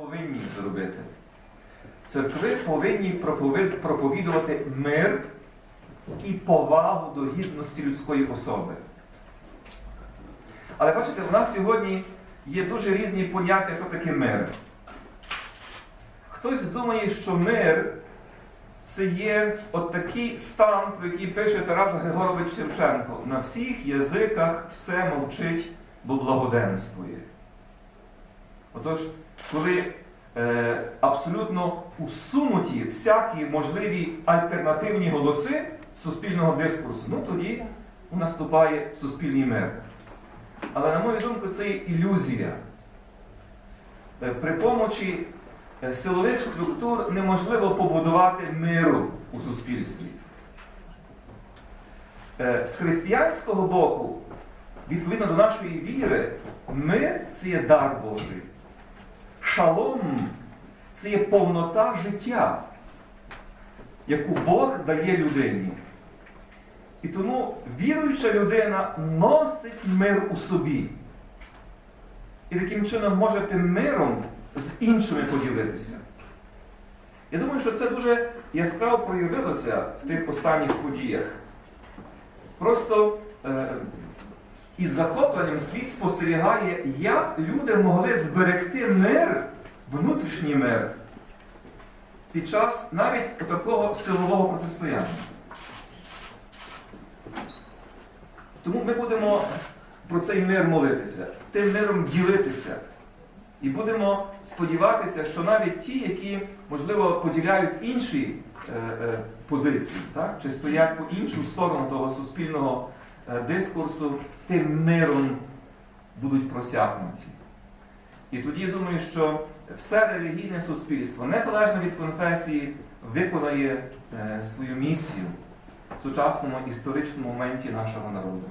повинні зробити? Церкви повинні проповідувати мир і повагу до гідності людської особи. Але бачите, у нас сьогодні є дуже різні поняття, що таке мир. Хтось думає, що мир це є от такий стан, про який пише Тарас Григорович Шевченко. На всіх язиках все мовчить, бо благоденствує. Отож, коли е, абсолютно усунуті всякі можливі альтернативні голоси суспільного дискурсу, ну тоді наступає суспільний мир. Але, на мою думку, це є ілюзія. Е, При помочі е, силових структур неможливо побудувати миру у суспільстві. Е, З християнського боку, відповідно до нашої віри, мир це є дар Божий. Шалом це є повнота життя, яку Бог дає людині. І тому віруюча людина носить мир у собі. І таким чином може тим миром з іншими поділитися. Я думаю, що це дуже яскраво проявилося в тих останніх подіях. Просто е, із захопленням світ спостерігає, як люди могли зберегти мир, внутрішній мир, під час навіть такого силового протистояння. Тому ми будемо про цей мир молитися, тим миром ділитися. І будемо сподіватися, що навіть ті, які, можливо, поділяють інші е, е, позиції, так? чи стоять по іншу сторону того суспільного дискурсу, тим миром будуть просякнуті. І тоді я думаю, що все релігійне суспільство, незалежно від конфесії, виконає е, свою місію в сучасному історичному моменті нашого народу.